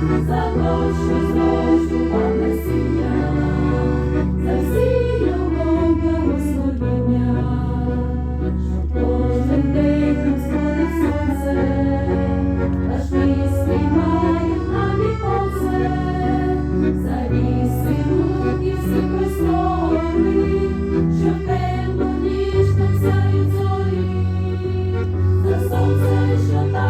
за то, що зрощував насіння, за всі його благословіння, що кожен день розходить сонце, аж місці мають на віконце, за вісиму і всі що в темну ніж зорі, за сонце, що там.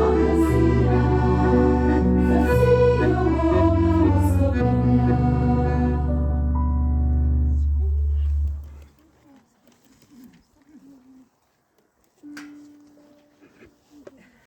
on the